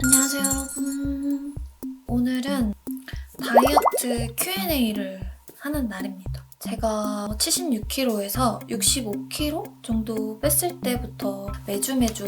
안녕하세요 여러분. 오늘은 다이어트 Q&A를 하는 날입니다. 제가 76kg에서 65kg 정도 뺐을 때부터 매주 매주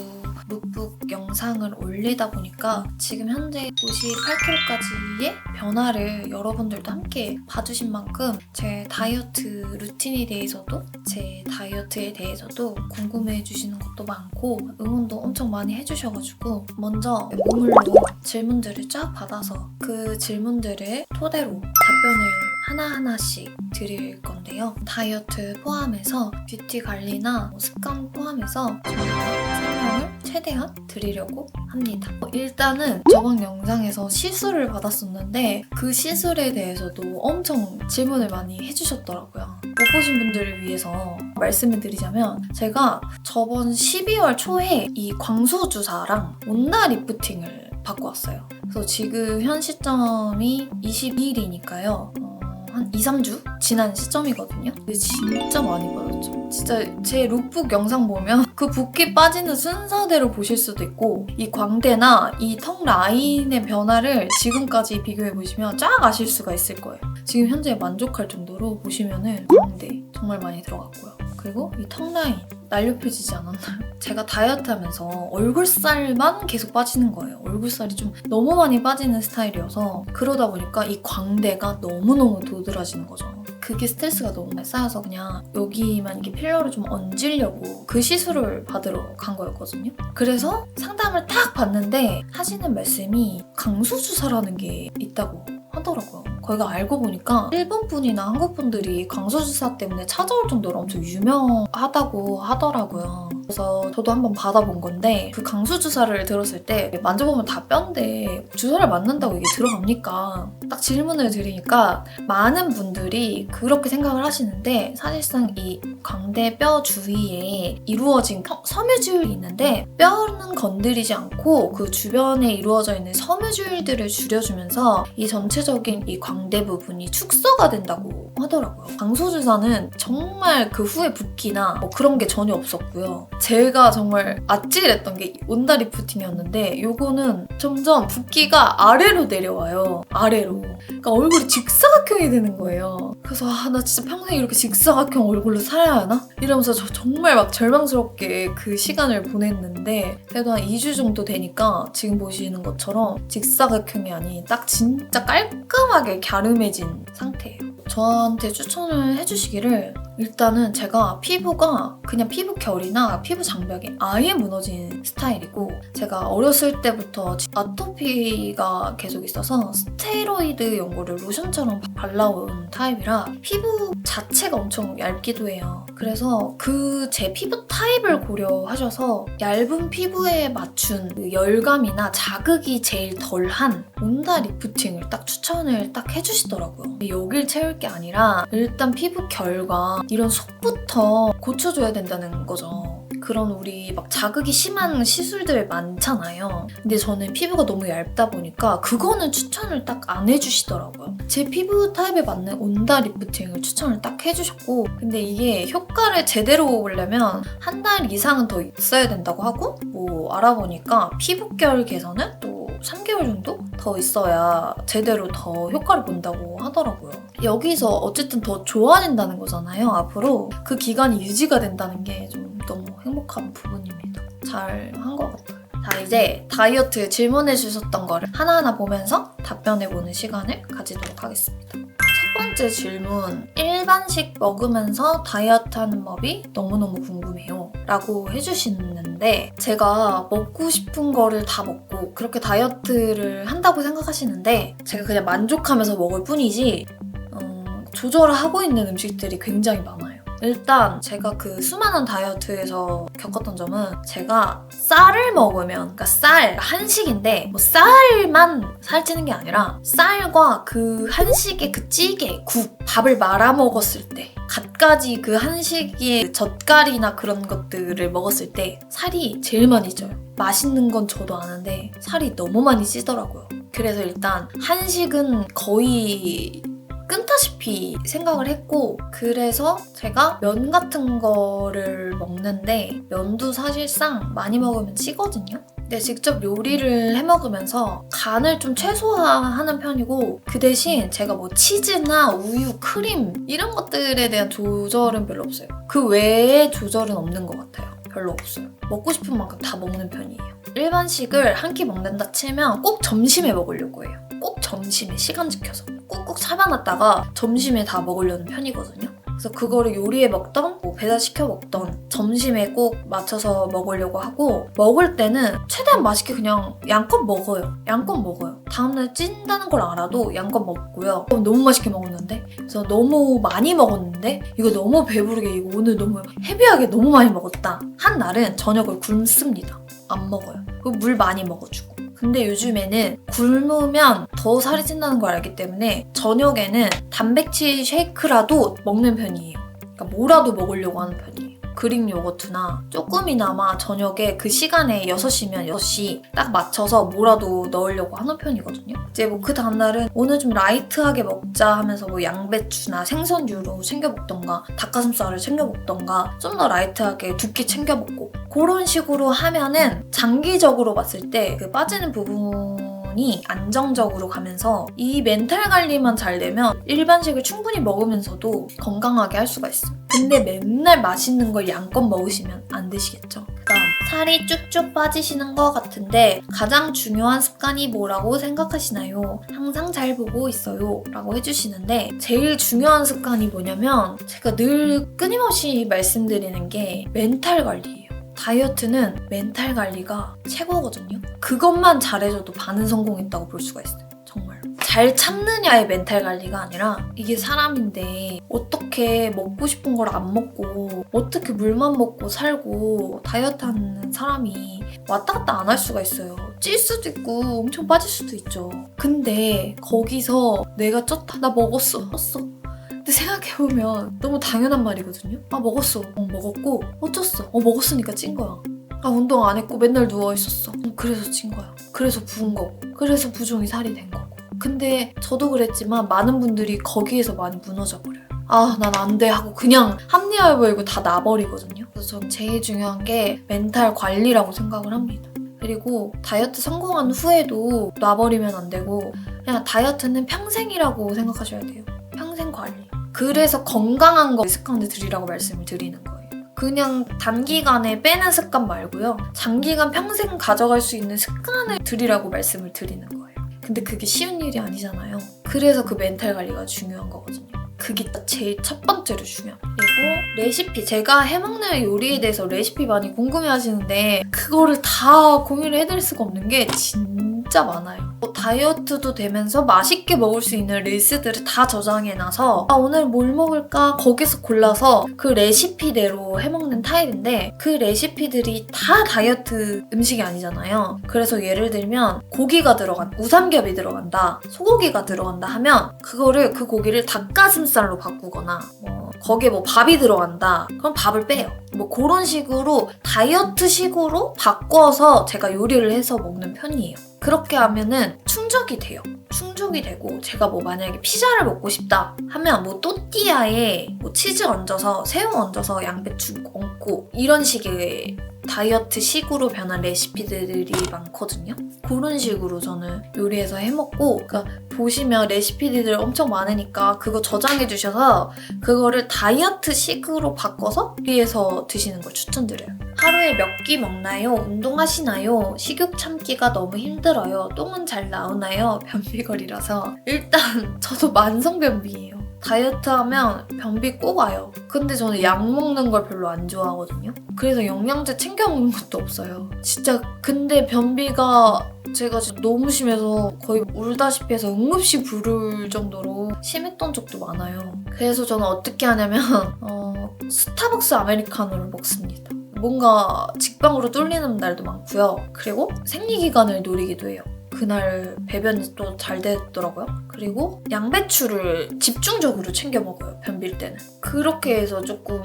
룩북 영상을 올리다 보니까 지금 현재 58kg까지의 변화를 여러분들도 함께 봐주신 만큼 제 다이어트 루틴에 대해서도 제 다이어트에 대해서도 궁금해 주시는 것도 많고 응원도 엄청 많이 해주셔가지고 먼저 몸물로 질문들을 쫙 받아서 그 질문들을 토대로 답변을 하나하나씩 드릴 건데요. 다이어트 포함해서 뷰티 관리나 뭐 습관 포함해서 저희가 설명을 최대한 드리려고 합니다. 어, 일단은 저번 영상에서 시술을 받았었는데 그 시술에 대해서도 엄청 질문을 많이 해주셨더라고요. 못 보신 분들을 위해서 말씀을 드리자면 제가 저번 12월 초에 이 광소주사랑 온나 리프팅을 받고 왔어요. 그래서 지금 현 시점이 22일이니까요. 한 2, 3주 지난 시점이거든요. 근데 진짜 많이 빠졌죠. 진짜 제 룩북 영상 보면 그 붓기 빠지는 순서대로 보실 수도 있고 이 광대나 이 턱 라인의 변화를 지금까지 비교해 보시면 쫙 아실 수가 있을 거예요. 지금 현재 만족할 정도로 보시면은 광대 정말 많이 들어갔고요. 그리고 이 턱 라인 날렵해지지 않았나요? 제가 다이어트 하면서 얼굴살만 계속 빠지는 거예요. 얼굴살이 좀 너무 많이 빠지는 스타일이어서 그러다 보니까 이 광대가 너무너무 도드라지는 거죠. 그게 스트레스가 너무 많이 쌓여서 그냥 여기만 이렇게 필러를 좀 얹으려고 그 시술을 받으러 간 거였거든요. 그래서 상담을 딱 받는데 하시는 말씀이 강수주사라는 게 있다고 하더라고요. 거기가 알고 보니까 일본 분이나 한국 분들이 강수주사 때문에 찾아올 정도로 엄청 유명하다고 하더라고요. 그래서 저도 한번 받아본 건데 그 강수 주사를 들었을 때 만져보면 다 뼈인데 주사를 맞는다고 이게 들어갑니까? 딱 질문을 드리니까 많은 분들이 그렇게 생각을 하시는데 사실상 이 광대뼈 주위에 이루어진 겨- 섬유줄이 있는데 뼈는 건드리지 않고 그 주변에 이루어져 있는 섬유줄들을 줄여주면서 이 전체적인 이 광대 부분이 축소가 된다고 하더라고요. 강소주사는 정말 그 후에 붓기나 뭐 그런 게 전혀 없었고요. 제가 정말 아찔했던 게 온다 리프팅이었는데 요거는 점점 붓기가 아래로 내려와요. 아래로. 그러니까 얼굴이 직사각형이 되는 거예요. 그래서 아, 나 진짜 평생 이렇게 직사각형 얼굴로 살아야 하나? 이러면서 저 정말 막 절망스럽게 그 시간을 보냈는데 그래도 한 2주 정도 되니까 지금 보시는 것처럼 직사각형이 아닌 딱 진짜 깔끔하게 갸름해진 상태예요. 저한테 추천을 해주시기를 일단은 제가 피부가 그냥 피부 결이나 피부 장벽이 아예 무너진 스타일이고 제가 어렸을 때부터 아토피가 계속 있어서 스테로이드 연고를 로션처럼 발라온 타입이라 피부 자체가 엄청 얇기도 해요. 그래서 그 제 피부 타입을 고려하셔서 얇은 피부에 맞춘 그 열감이나 자극이 제일 덜한 온다 리프팅을 딱 추천을 딱 해주시더라고요. 여길 채울 게 아니라 일단 피부 결과 이런 속부터 고쳐줘야 된다는 거죠. 그런 우리 막 자극이 심한 시술들 많잖아요. 근데 저는 피부가 너무 얇다 보니까 그거는 추천을 딱 안 해주시더라고요. 제 피부 타입에 맞는 온다 리프팅을 추천을 딱 해주셨고 근데 이게 효과를 제대로 보려면 한 달 이상은 더 있어야 된다고 하고 뭐 알아보니까 피부결 개선은 또 3개월 정도 더 있어야 제대로 더 효과를 본다고 하더라고요. 여기서 어쨌든 더 좋아진다는 거잖아요, 앞으로. 그 기간이 유지가 된다는 게 좀 너무 행복한 부분입니다. 잘 한 것 같아요. 자, 이제 다이어트 질문해 주셨던 거를 하나하나 보면서 답변해 보는 시간을 가지도록 하겠습니다. 첫 번째 질문. 일반식 먹으면서 다이어트 하는 법이 너무너무 궁금해요. 라고 해주시는데, 제가 먹고 싶은 거를 다 먹고, 그렇게 다이어트를 한다고 생각하시는데, 제가 그냥 만족하면서 먹을 뿐이지, 음, 조절을 하고 있는 음식들이 굉장히 많아요. 일단 제가 그 수많은 다이어트에서 겪었던 점은 제가 쌀을 먹으면 그러니까 쌀 한식인데 뭐 쌀만 살찌는 게 아니라 쌀과 그 한식의 그 찌개 국 밥을 말아 먹었을 때 갖가지 그 한식의 젓갈이나 그런 것들을 먹었을 때 살이 제일 많이 쪄요. 맛있는 건 저도 아는데 살이 너무 많이 찌더라고요. 그래서 일단 한식은 거의 레시피 생각을 했고 그래서 제가 면 같은 거를 먹는데 면도 사실상 많이 먹으면 찌거든요. 근데 직접 요리를 해 먹으면서 간을 좀 최소화하는 편이고 그 대신 제가 뭐 치즈나 우유, 크림 이런 것들에 대한 조절은 별로 없어요. 그 외에 조절은 없는 것 같아요. 별로 없어요. 먹고 싶은 만큼 다 먹는 편이에요. 일반식을 한 끼 먹는다 치면 꼭 점심에 먹으려고 해요. 꼭 점심에 시간 지켜서 꾹꾹 참아놨다가 점심에 다 먹으려는 편이거든요. 그래서 그거를 요리해 먹던 뭐 배달시켜 먹던 점심에 꼭 맞춰서 먹으려고 하고 먹을 때는 최대한 맛있게 그냥 양껏 먹어요. 양껏 먹어요. 다음날 찐다는 걸 알아도 양껏 먹고요. 어, 너무 맛있게 먹었는데 그래서 너무 많이 먹었는데 이거 너무 배부르게 이거 오늘 너무 헤비하게 너무 많이 먹었다. 한 날은 저녁을 굶습니다. 안 먹어요. 그리고 물 많이 먹어주고. 근데 요즘에는 굶으면 더 살이 찐다는 걸 알기 때문에 저녁에는 단백질 쉐이크라도 먹는 편이에요. 그러니까 뭐라도 먹으려고 하는 편이에요. 그릭 요거트나 조금이나마 저녁에 그 시간에 6시면 6시 딱 맞춰서 뭐라도 넣으려고 하는 편이거든요. 이제 뭐 그 다음날은 오늘 좀 라이트하게 먹자 하면서 뭐 양배추나 생선류로 챙겨 먹던가 닭가슴살을 챙겨 먹던가 좀 더 라이트하게 두 끼 챙겨 먹고 그런 식으로 하면은 장기적으로 봤을 때 그 빠지는 부분 이 안정적으로 가면서 이 멘탈 관리만 잘 되면 일반식을 충분히 먹으면서도 건강하게 할 수가 있어요. 근데 맨날 맛있는 걸 양껏 먹으시면 안 되시겠죠? 그다음 살이 쭉쭉 빠지시는 것 같은데 가장 중요한 습관이 뭐라고 생각하시나요? 항상 잘 보고 있어요. 라고 해주시는데 제일 중요한 습관이 뭐냐면 제가 늘 끊임없이 말씀드리는 게 멘탈 관리예요. 다이어트는 멘탈 관리가 최고거든요. 그것만 잘해줘도 반은 성공했다고 볼 수가 있어요. 정말. 잘 참느냐의 멘탈 관리가 아니라 이게 사람인데 어떻게 먹고 싶은 걸 안 먹고 어떻게 물만 먹고 살고 다이어트 하는 사람이 왔다 갔다 안 할 수가 있어요. 찔 수도 있고 엄청 빠질 수도 있죠. 근데 거기서 내가 쪘다 나 먹었어 쪘어 근데 생각해보면 너무 당연한 말이거든요. 아 먹었어. 어 먹었고 어쩌어 어 먹었으니까 찐 거야. 아 운동 안 했고 맨날 누워 있었어. 어, 그래서 찐 거야. 그래서 부은 거고. 그래서 부종이 살이 된 거고. 근데 저도 그랬지만 많은 분들이 거기에서 많이 무너져 버려요. 아, 난 안 돼 하고 그냥 합리화해 버리고 다 놔버리거든요. 그래서 전 제일 중요한 게 멘탈 관리라고 생각을 합니다. 그리고 다이어트 성공한 후에도 놔버리면 안 되고 그냥 다이어트는 평생이라고 생각하셔야 돼요. 평생 관리. 그래서 건강한 거 습관을 들이라고 말씀을 드리는 거예요. 그냥 단기간에 빼는 습관 말고요. 장기간 평생 가져갈 수 있는 습관을 들이라고 말씀을 드리는 거예요. 근데 그게 쉬운 일이 아니잖아요. 그래서 그 멘탈 관리가 중요한 거거든요. 그게 딱 제일 첫 번째로 중요해요. 그리고 레시피. 제가 해먹는 요리에 대해서 레시피 많이 궁금해 하시는데 그거를 다 공유를 해드릴 수가 없는 게 진짜 많아요. 뭐 다이어트도 되면서 맛있게 먹을 수 있는 릴스들을 다 저장해놔서 아, 오늘 뭘 먹을까 거기서 골라서 그 레시피대로 해먹는 타입인데 그 레시피들이 다 다이어트 음식이 아니잖아요. 그래서 예를 들면 고기가 들어간 우삼겹이 들어간다, 소고기가 들어간다 하면 그거를 그 고기를 닭가슴살로 바꾸거나 뭐 거기에 뭐 밥이 들어간다 그럼 밥을 빼요. 뭐 그런 식으로 다이어트식으로 바꿔서 제가 요리를 해서 먹는 편이에요. 그렇게 하면은 충족이 돼요. 충족이 되고 제가 뭐 만약에 피자를 먹고 싶다 하면 뭐 또띠아에 뭐 치즈 얹어서 새우 얹어서 양배추 얹고 이런 식의 다이어트 식으로 변한 레시피들이 많거든요. 그런 식으로 저는 요리해서 해먹고 그러니까 보시면 레시피들 엄청 많으니까 그거 저장해 주셔서 그거를 다이어트 식으로 바꿔서 요리해서 드시는 걸 추천드려요. 하루에 몇 끼 먹나요? 운동하시나요? 식욕 참기가 너무 힘들어요. 똥은 잘 나오나요? 변비걸이라서 일단 저도 만성변비예요. 다이어트 하면 변비 꼭 와요. 근데 저는 약 먹는 걸 별로 안 좋아하거든요. 그래서 영양제 챙겨 먹는 것도 없어요. 진짜 근데 변비가 제가 진짜 너무 심해서 거의 울다시피 해서 응급실 부를 정도로 심했던 적도 많아요. 그래서 저는 어떻게 하냐면 어, 스타벅스 아메리카노를 먹습니다. 뭔가 직방으로 뚫리는 날도 많고요. 그리고 생리기간을 노리기도 해요. 그날 배변이 또 잘 됐더라고요. 그리고 양배추를 집중적으로 챙겨 먹어요. 변빌 때는. 그렇게 해서 조금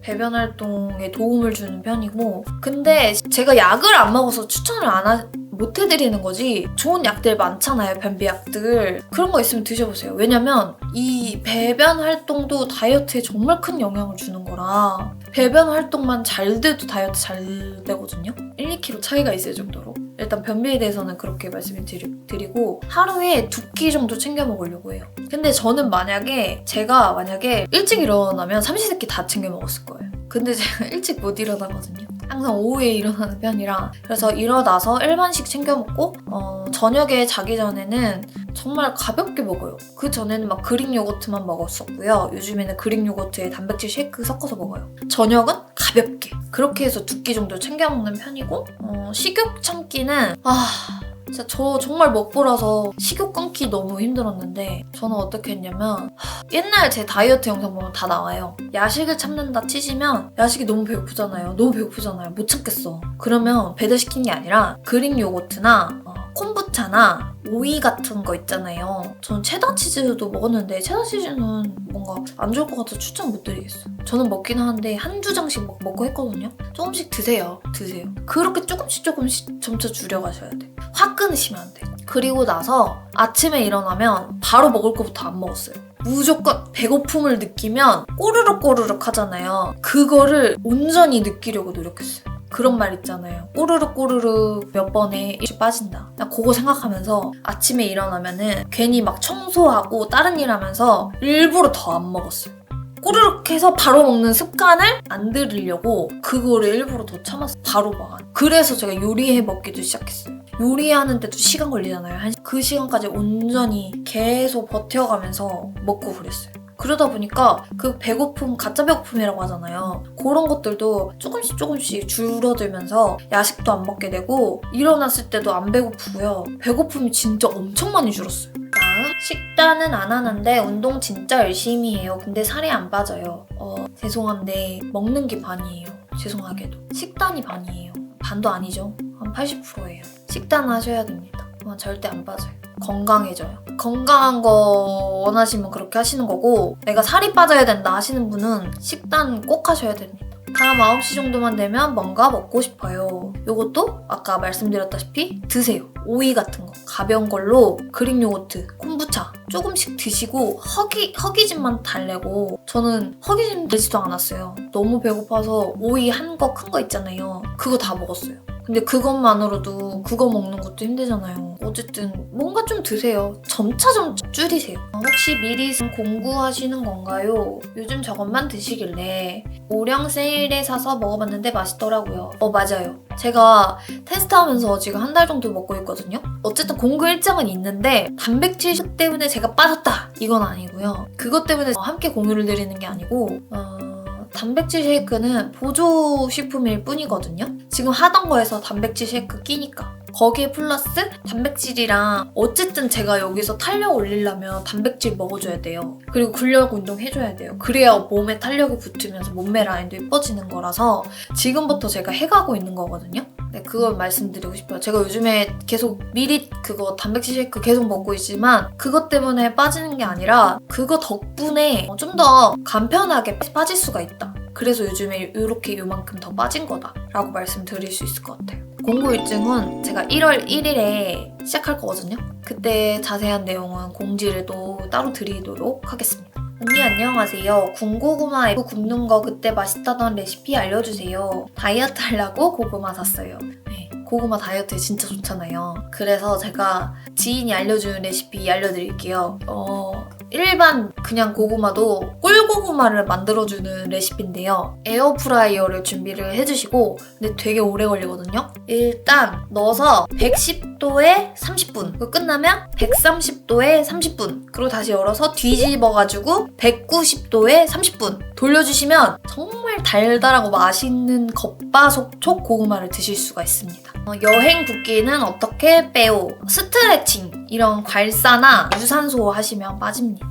배변 활동에 도움을 주는 편이고 근데 제가 약을 안 먹어서 추천을 안 하, 못 해드리는 거지 좋은 약들 많잖아요 변비약들 그런 거 있으면 드셔보세요 왜냐면 이 배변 활동도 다이어트에 정말 큰 영향을 주는 거라 배변 활동만 잘 돼도 다이어트 잘 되거든요 1, 2kg 차이가 있을 정도로 일단 변비에 대해서는 그렇게 말씀을 드리, 드리 고 하루에 두 끼 정도 챙겨 먹으려고 해요. 근데 저는 만약에 제가 만약에 일찍 일어나면 삼시세끼 다 챙겨 먹었을 거예요 근데 제가 일찍 못 일어나거든요 항상 오후에 일어나는 편이라 그래서 일어나서 일반식 챙겨 먹고 어, 저녁에 자기 전에는 정말 가볍게 먹어요. 그 전에는 막 그릭 요거트만 먹었었고요. 요즘에는 그릭 요거트에 단백질 쉐이크 섞어서 먹어요. 저녁은 가볍게 그렇게 해서 두 끼 정도 챙겨 먹는 편이고 어, 식욕 참기는 아 진짜 저 정말 먹보라서 식욕 끊기 너무 힘들었는데 저는 어떻게 했냐면 하, 옛날 제 다이어트 영상 보면 다 나와요. 야식을 참는다 치시면 야식이 너무 배고프잖아요. 너무 배고프잖아요. 못 참겠어. 그러면 배달시킨 게 아니라 그릭 요거트나 어, 콤부차나 오이 같은 거 있잖아요. 저는 체다 치즈도 먹었는데 체다 치즈는 뭔가 안 좋을 것 같아서 추천 못 드리겠어요. 저는 먹긴 하는데 한두 장씩 먹, 먹고 했거든요. 조금씩 드세요. 드세요. 그렇게 조금씩 조금씩 점차 줄여가셔야 돼. 확 끊으시면 안 돼. 그리고 나서 아침에 일어나면 바로 먹을 거부터 안 먹었어요. 무조건 배고픔을 느끼면 꼬르륵 꼬르륵 하잖아요. 그거를 온전히 느끼려고 노력했어요. 그런 말 있잖아요. 꼬르륵 꼬르륵 몇 번에 빠진다. 나 그거 생각하면서 아침에 일어나면은 괜히 막 청소하고 다른 일 하면서 일부러 더 안 먹었어요. 꼬르륵 해서 바로 먹는 습관을 안 들이려고 그거를 일부러 더 참았어. 바로 막. 그래서 제가 요리해 먹기도 시작했어요. 요리하는데도 시간 걸리잖아요. 한그 시간까지 온전히 계속 버텨가면서 먹고 그랬어요. 그러다 보니까 그 배고픔, 가짜 배고픔이라고 하잖아요. 그런 것들도 조금씩 조금씩 줄어들면서 야식도 안 먹게 되고 일어났을 때도 안 배고프고요. 배고픔이 진짜 엄청 많이 줄었어요. 식단은 안 하는데 운동 진짜 열심히 해요. 근데 살이 안 빠져요. 어, 죄송한데 먹는 게 반이에요. 죄송하게도. 식단이 반이에요. 반도 아니죠. 한 80%예요. 식단 하셔야 됩니다. 절대 안 빠져요. 건강해져요. 건강한 거 원하시면 그렇게 하시는 거고 내가 살이 빠져야 된다 하시는 분은 식단 꼭 하셔야 됩니다. 다음 9시 정도만 되면 뭔가 먹고 싶어요. 요것도 아까 말씀드렸다시피 드세요. 오이 같은 거 가벼운 걸로 그릭 요거트, 콤부차 조금씩 드시고 허기 허기짐만 달래고 저는 허기짐 되지도 않았어요. 너무 배고파서 오이 한 거 큰거 있잖아요. 그거 다 먹었어요. 근데 그것만으로도 그거 먹는 것도 힘들잖아요. 어쨌든 뭔가 좀 드세요. 점차 점차 줄이세요. 혹시 미리 공구하시는 건가요? 요즘 저것만 드시길래 오령 세일에 사서 먹어봤는데 맛있더라고요. 어 맞아요. 제가 테스트하면서 지금 한 달 정도 먹고 있거든요. 어쨌든 공구 일정은 있는데 단백질 때문에 제가 빠졌다 이건 아니고요. 그것 때문에 함께 공유를 드리는 게 아니고 어... 단백질 쉐이크는 보조 식품일 뿐이거든요. 지금 하던 거에서 단백질 쉐이크 끼니까. 거기에 플러스 단백질이랑 어쨌든 제가 여기서 탄력 올리려면 단백질 먹어줘야 돼요. 그리고 근력 운동 해줘야 돼요. 그래야 몸에 탄력이 붙으면서 몸매 라인도 예뻐지는 거라서 지금부터 제가 해가고 있는 거거든요. 네, 그걸 말씀드리고 싶어요. 제가 요즘에 계속 미리 그거 단백질 쉐이크 계속 먹고 있지만 그것 때문에 빠지는 게 아니라 그거 덕분에 좀 더 간편하게 빠질 수가 있다. 그래서 요즘에 이렇게 요만큼 더 빠진 거다라고 말씀드릴 수 있을 것 같아요. 공고 일정은 제가 1월 1일에 시작할 거거든요. 그때 자세한 내용은 공지를 또 따로 드리도록 하겠습니다. 언니 안녕하세요. 군고구마 F 굽는 거 그때 맛있다던 레시피 알려주세요. 다이어트 하려고 고구마 샀어요. 네, 고구마 다이어트에 진짜 좋잖아요. 그래서 제가 지인이 알려준 레시피 알려드릴게요. 어, 일반 그냥 고구마도 꿀고구마를 만들어주는 레시피인데요. 에어프라이어를 준비를 해주시고 근데 되게 오래 걸리거든요. 일단 넣어서 110도에 30분 그리고 끝나면 130도에 30분 그리고 다시 열어서 뒤집어가지고 190도에 30분 돌려주시면 정말 달달하고 맛있는 겉바속촉 고구마를 드실 수가 있습니다. 어, 여행 붓기는 어떻게 빼오? 스트레칭 이런 괄사나 유산소 하시면 빠집니다.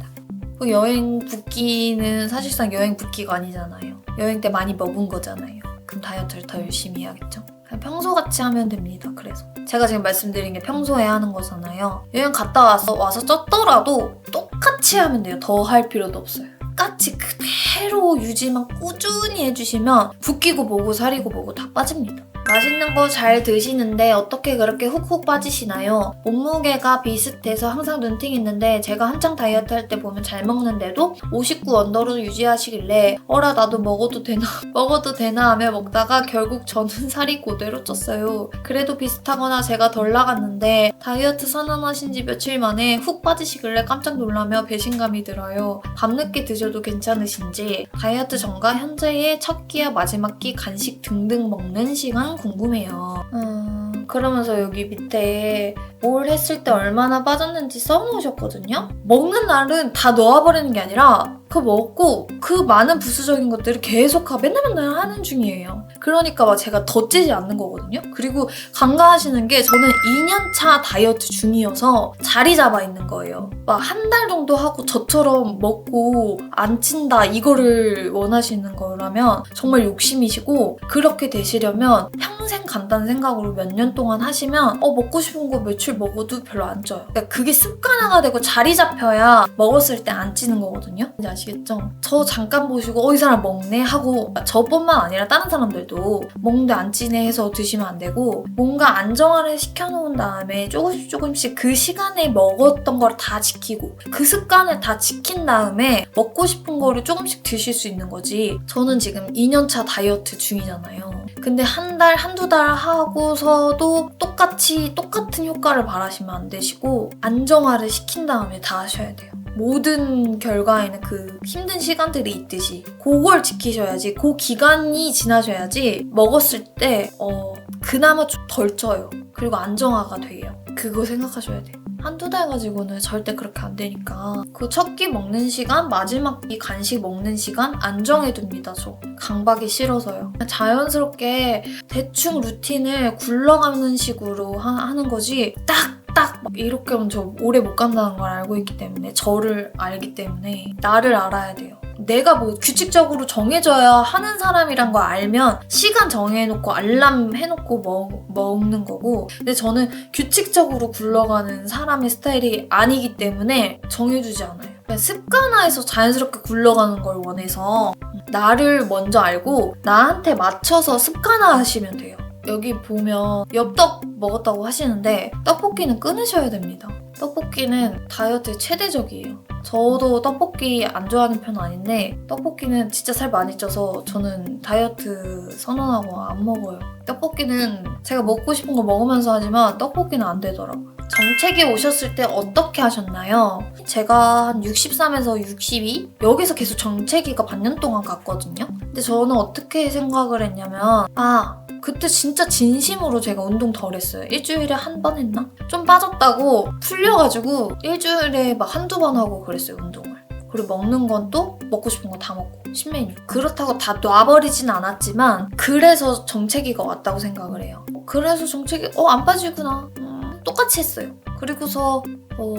그 여행 붓기는 사실상 여행 붓기가 아니잖아요. 여행 때 많이 먹은 거잖아요. 그럼 다이어트를 더 열심히 해야겠죠? 평소같이 하면 됩니다. 그래서 제가 지금 말씀드린 게 평소에 하는 거잖아요. 여행 갔다 와서 와서 쪘더라도 똑같이 하면 돼요. 더 할 필요도 없어요. 똑같이 그대로 유지만 꾸준히 해주시면 붓기고 뭐고 살이고 뭐고 다 빠집니다. 맛있는 거 잘 드시는데 어떻게 그렇게 훅훅 빠지시나요? 몸무게가 비슷해서 항상 눈팅했는데 제가 한창 다이어트 할 때 보면 잘 먹는데도 59 언더로 유지하시길래 어라 나도 먹어도 되나 먹어도 되나 하며 먹다가 결국 저는 살이 그대로 쪘어요. 그래도 비슷하거나 제가 덜 나갔는데 다이어트 선언하신 지 며칠 만에 훅 빠지시길래 깜짝 놀라며 배신감이 들어요. 밤늦게 드셔도 괜찮으신지 다이어트 전과 현재의 첫 끼와 마지막 끼 간식 등등 먹는 시간 궁금해요. 음, 그러면서 여기 밑에 뭘 했을 때 얼마나 빠졌는지 써놓으셨거든요. 먹는 날은 다 놓아버리는 게 아니라 그 먹고 그 많은 부수적인 것들을 계속 하- 맨날 맨날 하는 중이에요. 그러니까 막 제가 더 찌지 않는 거거든요. 그리고 간과하시는 게 저는 2년차 다이어트 중이어서 자리 잡아 있는 거예요. 막 한 달 정도 하고 저처럼 먹고 안 찐다 이거를 원하시는 거라면 정말 욕심이시고 그렇게 되시려면 평생 간다는 생각으로 몇 년 동안 하시면 어 먹고 싶은 거 며칠 먹어도 별로 안 쪄요. 그러니까 그게 습관화가 되고 자리 잡혀야 먹었을 때 안 찌는 거거든요. 이제 아시겠죠? 저 잠깐 보시고 어 이 사람 먹네 하고 저뿐만 아니라 다른 사람들도 먹는데 안 찌네 해서 드시면 안 되고 뭔가 안정화를 시켜놓은 다음에 조금씩 조금씩 그 시간에 먹었던 걸 다 지키고 그 습관을 다 지킨 다음에 먹고 싶은 거를 조금씩 드실 수 있는 거지. 저는 지금 2년차 다이어트 중이잖아요. 근데 한 달, 한두 달 하고서도 똑같이 똑같은 효과를 바라시면 안 되시고 안정화를 시킨 다음에 다 하셔야 돼요 모든 결과에는 그 힘든 시간들이 있듯이 그걸 지키셔야지 그 기간이 지나셔야지 먹었을 때 어, 그나마 좀 덜 쪄요. 그리고 안정화가 돼요. 그거 생각하셔야 돼요. 한두 달 가지고는 절대 그렇게 안 되니까. 그 첫 끼 먹는 시간 마지막 끼 간식 먹는 시간 안정해둡니다 저. 강박이 싫어서요. 자연스럽게 대충 루틴을 굴러가는 식으로 하, 하는 거지 딱 딱 이렇게 하면 저 오래 못 간다는 걸 알고 있기 때문에 저를 알기 때문에 나를 알아야 돼요. 내가 뭐 규칙적으로 정해져야 하는 사람이란 걸 알면 시간 정해놓고 알람 해놓고 먹, 먹는 거고 근데 저는 규칙적으로 굴러가는 사람의 스타일이 아니기 때문에 정해두지 않아요. 습관화해서 자연스럽게 굴러가는 걸 원해서 나를 먼저 알고 나한테 맞춰서 습관화하시면 돼요. 여기 보면 엽떡 먹었다고 하시는데 떡볶이는 끊으셔야 됩니다. 떡볶이는 다이어트에 최대적이에요. 저도 떡볶이 안 좋아하는 편은 아닌데 떡볶이는 진짜 살 많이 쪄서 저는 다이어트 선언하고 안 먹어요. 떡볶이는 제가 먹고 싶은 거 먹으면서 하지만 떡볶이는 안 되더라고요. 정책이 오셨을 때 어떻게 하셨나요? 제가 한 63에서 62? 여기서 계속 정체기가 반년 동안 갔거든요. 근데 저는 어떻게 생각을 했냐면 아 그때 진짜 진심으로 제가 운동 덜 했어요. 일주일에 한 번 했나? 좀 빠졌다고 풀려가지고 일주일에 막 한두 번 하고 그랬어요, 운동을. 그리고 먹는 건 또 먹고 싶은 거다 먹고 신메뉴. 그렇다고 다 놔버리진 않았지만 그래서 정체기가 왔다고 생각을 해요. 그래서 정체기 어 안 빠지구나. 음, 똑같이 했어요. 그리고서 어,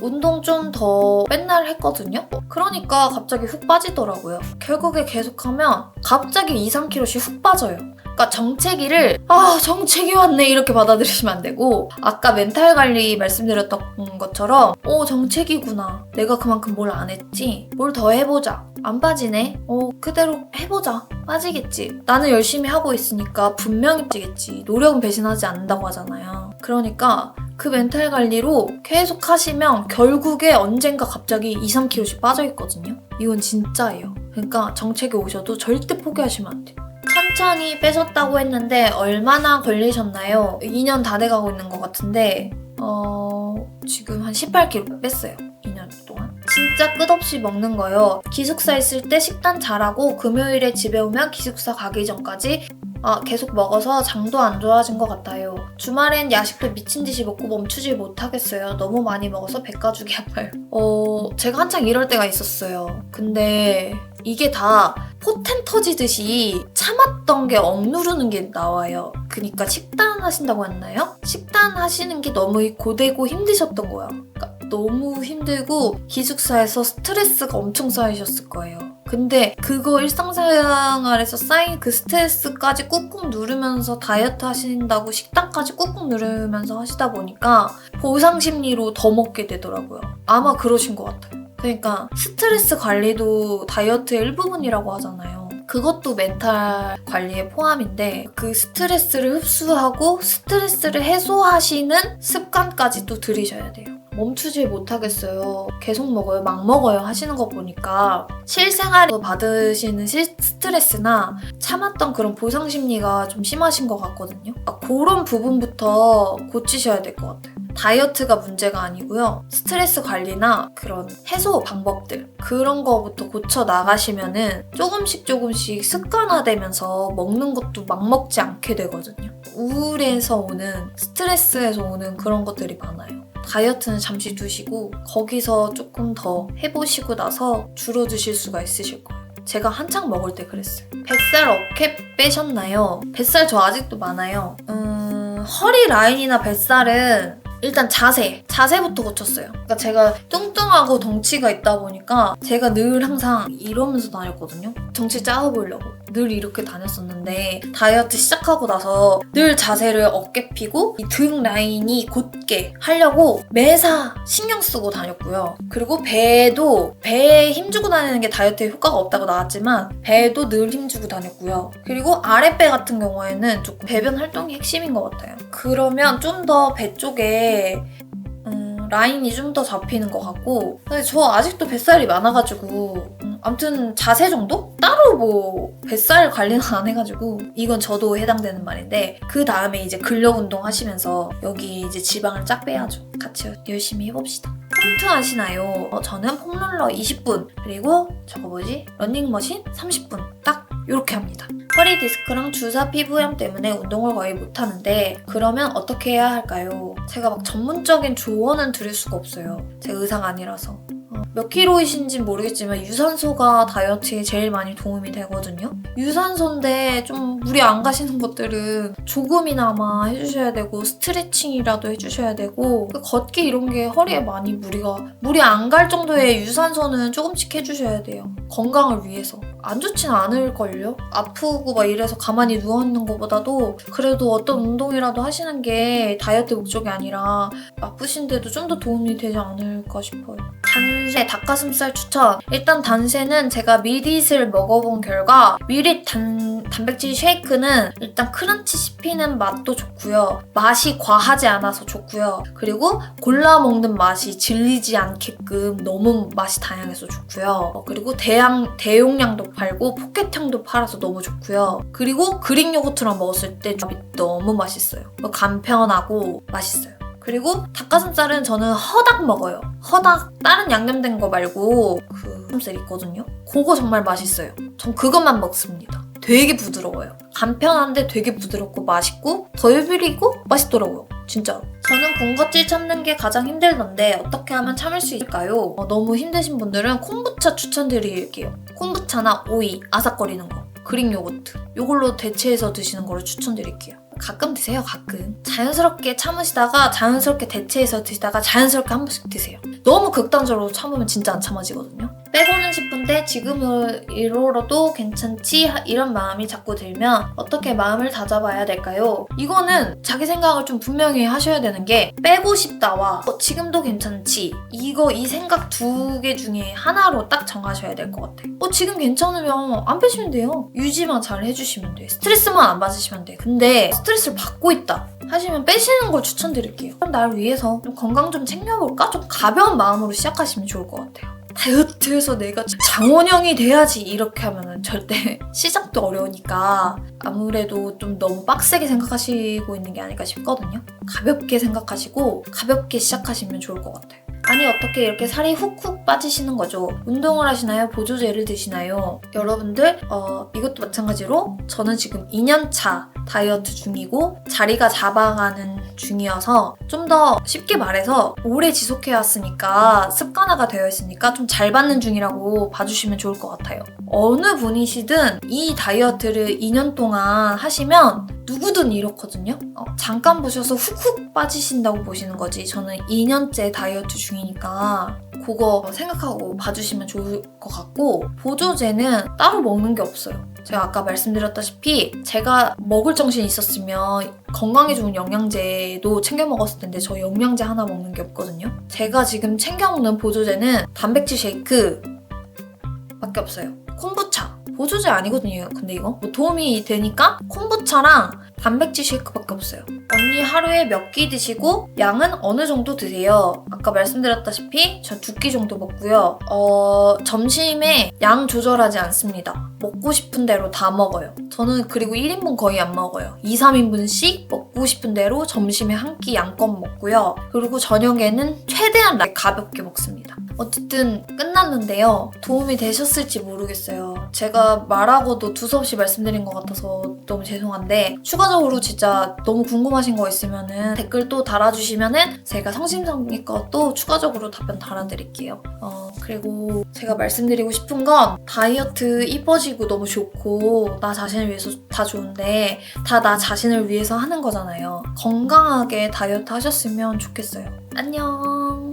운동 좀 더 맨날 했거든요. 그러니까 갑자기 훅 빠지더라고요. 결국에 계속하면 갑자기 2, 3kg씩 훅 빠져요. 그러니까 정체기를 아 정체기 왔네 이렇게 받아들이시면 안 되고 아까 멘탈 관리 말씀드렸던 것처럼 오 정체기구나. 내가 그만큼 뭘 안 했지? 뭘 더 해보자. 안 빠지네? 어 그대로 해보자. 빠지겠지. 나는 열심히 하고 있으니까 분명히 빠지겠지. 노력은 배신하지 않는다고 하잖아요. 그러니까 그 멘탈 관리로 계속 하시면 결국에 언젠가 갑자기 2, 3kg씩 빠져 있거든요. 이건 진짜예요. 그러니까 정체기 오셔도 절대 포기하시면 안 돼요 천천히 빼셨다고 했는데 얼마나 걸리셨나요? 2년 다 돼가고 있는 것 같은데 어 지금 한 18kg 뺐어요. 2년 동안. 진짜 끝없이 먹는 거요. 기숙사 있을 때 식단 잘하고 금요일에 집에 오면 기숙사 가기 전까지 아, 계속 먹어서 장도 안 좋아진 것 같아요. 주말엔 야식도 미친 듯이 먹고 멈추질 못하겠어요. 너무 많이 먹어서 배 가죽이 아파요. 어, 제가 한창 이럴 때가 있었어요. 근데 이게 다 포텐 터지듯이 참았던 게 억누르는 게 나와요. 그니까 식단 하신다고 했나요? 식단 하시는 게 너무 고되고 힘드셨던 거야. 그러니까 너무 힘들고 기숙사에서 스트레스가 엄청 쌓이셨을 거예요. 근데 그거 일상생활에서 쌓인 그 스트레스까지 꾹꾹 누르면서 다이어트 하신다고 식단까지 꾹꾹 누르면서 하시다 보니까 보상 심리로 더 먹게 되더라고요. 아마 그러신 것 같아요. 그러니까 스트레스 관리도 다이어트의 일부분이라고 하잖아요. 그것도 멘탈 관리에 포함인데 그 스트레스를 흡수하고 스트레스를 해소하시는 습관까지 또 들이셔야 돼요. 멈추지 못하겠어요. 계속 먹어요. 막 먹어요. 하시는 거 보니까 실생활에서 받으시는 실- 스트레스나 참았던 그런 보상 심리가 좀 심하신 것 같거든요. 아, 그런 부분부터 고치셔야 될 것 같아요. 다이어트가 문제가 아니고요. 스트레스 관리나 그런 해소 방법들 그런 거부터 고쳐 나가시면은 조금씩 조금씩 습관화되면서 먹는 것도 막 먹지 않게 되거든요. 우울에서 오는 스트레스에서 오는 그런 것들이 많아요. 다이어트는 잠시 두시고 거기서 조금 더 해보시고 나서 줄어드실 수가 있으실 거예요. 제가 한창 먹을 때 그랬어요. 뱃살 어깨 빼셨나요? 뱃살 저 아직도 많아요. 음, 허리 라인이나 뱃살은 일단 자세, 자세부터 고쳤어요. 그러니까 제가 뚱뚱하고 덩치가 있다 보니까 제가 늘 항상 이러면서 다녔거든요. 덩치 작아 보이려고. 늘 이렇게 다녔었는데 다이어트 시작하고 나서 늘 자세를 어깨 피고 이 등 라인이 곧게 하려고 매사 신경 쓰고 다녔고요. 그리고 배도 배에 힘주고 다니는 게 다이어트에 효과가 없다고 나왔지만 배도 늘 힘주고 다녔고요. 그리고 아랫배 같은 경우에는 조금 배변 활동이 핵심인 것 같아요. 그러면 좀 더 배 쪽에 음, 라인이 좀 더 잡히는 것 같고. 근데 저 아직도 뱃살이 많아가지고. 음, 아무튼 자세 정도? 따로 뭐 뱃살 관리는 안 해가지고 이건 저도 해당되는 말인데 그 다음에 이제 근력 운동 하시면서 여기 이제 지방을 쫙 빼야죠 같이 열심히 해봅시다 홈트 하시나요? 어, 저는 폼롤러 20분 그리고 저거 뭐지? 런닝머신 30분 딱 이렇게 합니다 허리 디스크랑 주사 피부염 때문에 운동을 거의 못하는데 그러면 어떻게 해야 할까요? 제가 막 전문적인 조언은 드릴 수가 없어요. 제가 의사가 아니라서. 어, 몇 킬로이신지 모르겠지만 유산소가 다이어트에 제일 많이 도움이 되거든요. 유산소인데 좀 무리 안 가시는 것들은 조금이나마 해주셔야 되고 스트레칭이라도 해주셔야 되고 그 걷기 이런 게 허리에 많이 무리가 무리 안 갈 정도의 유산소는 조금씩 해주셔야 돼요. 건강을 위해서. 안 좋진 않을걸요? 아프고 막 이래서 가만히 누워 있는 것보다도 그래도 어떤 운동이라도 하시는 게 다이어트 목적이 아니라 아프신데도 좀 더 도움이 되지 않을까 싶어요. 단새 닭가슴살 추천. 일단 단새는 제가 미릿을 먹어본 결과 미릿 단, 단백질 쉐이크는 일단 크런치 씹히는 맛도 좋고요. 맛이 과하지 않아서 좋고요. 그리고 골라 먹는 맛이 질리지 않게끔 너무 맛이 다양해서 좋고요. 어, 그리고 대양, 대용량도 팔고 포켓형도 팔아서 너무 좋고요. 그리고 그릭 요거트랑 먹었을 때 너무 맛있어요. 어, 간편하고 맛있어요. 그리고 닭가슴살은 저는 허닭 먹어요. 허닭 다른 양념된 거 말고 그 닭가슴살 있거든요. 그거 정말 맛있어요. 전 그것만 먹습니다. 되게 부드러워요. 간편한데 되게 부드럽고 맛있고 덜 비리고 맛있더라고요. 진짜로. 저는 군것질 참는 게 가장 힘들던데 어떻게 하면 참을 수 있을까요? 어, 너무 힘드신 분들은 콤부차 추천드릴게요. 콤부차나 오이, 아삭거리는 거. 그릭 요거트. 이걸로 대체해서 드시는 거를 추천드릴게요. 가끔 드세요, 가끔. 자연스럽게 참으시다가 자연스럽게 대체해서 드시다가 자연스럽게 한 번씩 드세요. 너무 극단적으로 참으면 진짜 안 참아지거든요. 빼고는 싶은데 지금으로도 괜찮지 하- 이런 마음이 자꾸 들면 어떻게 마음을 다잡아야 될까요? 이거는 자기 생각을 좀 분명히 하셔야 되는 게 빼고 싶다와 어, 지금도 괜찮지 이거 이 생각 두 개 중에 하나로 딱 정하셔야 될 것 같아요. 어 지금 괜찮으면 안 빼시면 돼요. 유지만 잘 해주시면 돼. 스트레스만 안 받으시면 돼. 근데 스트레스를 받고 있다. 하시면 빼시는 걸 추천드릴게요. 그럼 날 위해서 좀 건강 좀 챙겨볼까? 좀 가벼운 마음으로 시작하시면 좋을 것 같아요. 다이어트에서 내가 장원영이 돼야지 이렇게 하면은 절대 시작도 어려우니까 아무래도 좀 너무 빡세게 생각하시고 있는 게 아닐까 싶거든요. 가볍게 생각하시고 가볍게 시작하시면 좋을 것 같아요. 아니 어떻게 이렇게 살이 훅훅 빠지시는 거죠? 운동을 하시나요? 보조제를 드시나요? 여러분들 어, 이것도 마찬가지로 저는 지금 2년차 다이어트 중이고 자리가 잡아가는 중이어서 좀 더 쉽게 말해서 오래 지속해왔으니까 습관화가 되어 있으니까 좀 잘 받는 중이라고 봐주시면 좋을 것 같아요. 어느 분이시든 이 다이어트를 2년 동안 하시면 누구든 이렇거든요. 어, 잠깐 보셔서 훅훅 빠지신다고 보시는 거지. 저는 2년째 다이어트 중이 중이니까 그거 생각하고 봐주시면 좋을 것 같고 보조제는 따로 먹는 게 없어요. 제가 아까 말씀드렸다시피 제가 먹을 정신이 있었으면 건강에 좋은 영양제도 챙겨 먹었을 텐데 저 영양제 하나 먹는 게 없거든요. 제가 지금 챙겨 먹는 보조제는 단백질 쉐이크 밖에 없어요. 콤부차. 보조제 아니거든요. 근데 이거 뭐 도움이 되니까 콤부차랑 단백질 쉐이크밖에 없어요. 언니 하루에 몇 끼 드시고 양은 어느 정도 드세요? 아까 말씀드렸다시피 저 두 끼 정도 먹고요. 어, 점심에 양 조절하지 않습니다. 먹고 싶은 대로 다 먹어요. 저는 그리고 1인분 거의 안 먹어요. 2, 3인분씩 먹고 싶은 대로 점심에 한 끼 양껏 먹고요. 그리고 저녁에는 최대한 라- 가볍게 먹습니다. 어쨌든 끝났는데요. 도움이 되셨을지 모르겠어요. 제가 말하고도 두서없이 말씀드린 것 같아서 너무 죄송한데 추가적으로 진짜 너무 궁금하신 거 있으면은 댓글 또 달아주시면은 제가 성심성의껏 또 추가적으로 답변 달아드릴게요. 어 그리고 제가 말씀드리고 싶은 건 다이어트 이뻐지고 너무 좋고 나 자신을 위해서 다 좋은데 다 나 자신을 위해서 하는 거잖아요. 건강하게 다이어트 하셨으면 좋겠어요. 안녕.